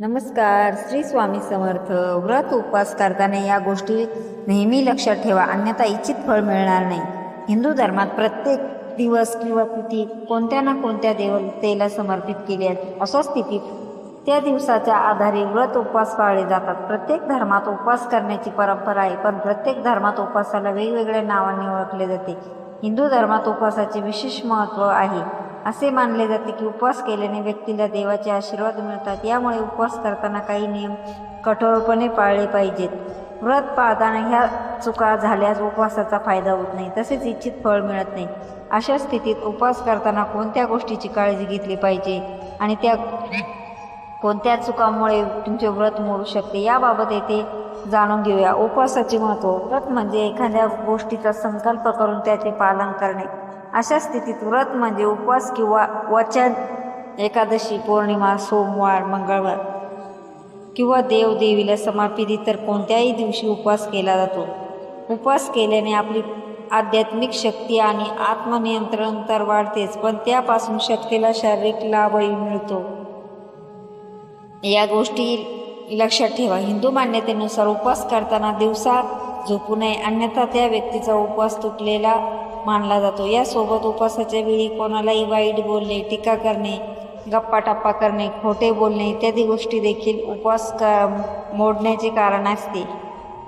नमस्कार श्री स्वामी समर्थ. व्रत उपवास करताना या गोष्टी नेहमी लक्षात ठेवा अन्यथा इच्छित फळ मिळणार नाही. हिंदू धर्मात प्रत्येक दिवस किंवा तिथी कोणत्या ना कोणत्या देवतेला समर्पित केली आहे अशा स्थितीत त्या दिवसाच्या आधारे व्रत उपवास पाळले जातात. प्रत्येक धर्मात उपवास करण्याची परंपरा आहे पण प्रत्येक धर्मात उपवासाला वेगवेगळ्या नावाने ओळखले जाते. हिंदू धर्मात उपवासाचे विशेष महत्त्व आहे. असे मानले जाते की उपवास केल्याने व्यक्तीला देवाचे आशीर्वाद मिळतात. यामुळे उपवास करताना काही नियम कठोरपणे पाळले पाहिजेत. व्रत पाळताना ह्या चुका झाल्यास उपवासाचा फायदा होत नाही तसेच इच्छित फळ मिळत नाही. अशा स्थितीत उपवास करताना कोणत्या गोष्टीची काळजी घेतली पाहिजे आणि त्या कोणत्या चुकामुळे तुमचे व्रत मोडू शकते याबाबत येथे जाणून घेऊया. उपवासाचे महत्त्व. व्रत म्हणजे एखाद्या गोष्टीचा संकल्प करून त्याचे पालन करणे. अशा स्थितीत व्रत म्हणजे उपवास किंवा वचन एकादशी पौर्णिमा सोमवार मंगळवार किंवा देवदेवीला समर्पित इतर कोणत्याही दिवशी उपवास केला जातो. उपवास केल्याने आपली आध्यात्मिक शक्ती आणि आत्मनियंत्रण तर वाढतेच पण त्यापासून शक्तीला शारीरिक लाभही मिळतो. या गोष्टी लक्षात ठेवा. हिंदू मान्यतेनुसार उपवास करताना दिवसा झोपू नये अन्यथा त्या व्यक्तीचा उपवास तुटलेला मानला जातो. यासोबत उपवासाच्या वेळी कोणालाही वाईट बोलणे टीका करणे गप्पा टप्पा करणे खोटे बोलणे इत्यादी गोष्टी देखील उपवास क मोडण्याचे कारण असते.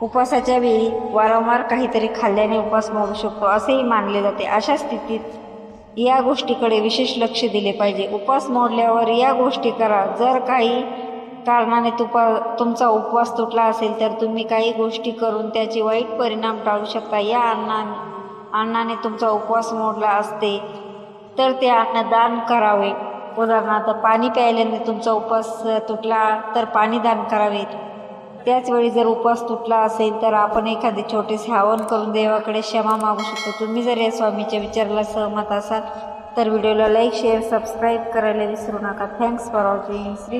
उपवासाच्या वेळी वारंवार काहीतरी खाल्ल्याने उपवास मोडू शकतो असेही मानले जाते. अशा स्थितीत या गोष्टीकडे विशेष लक्ष दिले पाहिजे. उपवास मोडल्यावर या गोष्टी करा. जर काही कारणाने तुपा तुमचा उपवास तुटला असेल तर तुम्ही काही गोष्टी करून त्याचे वाईट परिणाम टाळू शकता. या अन्नाने अन्नाने तुमचा उपवास मोडला असते तर ते अन्न दान करावे. उदाहरणार्थ पाणी प्यायल्याने तुमचा उपवास तुटला तर पाणी दान करावे. त्याचवेळी जर उपवास तुटला असेल तर आपण एखादे छोटेसे हवन करून देवाकडे क्षमा मागू शकतो. तुम्ही जर या स्वामीच्या विचाराला सहमत असाल तर व्हिडिओला लाईक शेअर सबस्क्राईब करायला विसरू नका. Thanks for watching Shri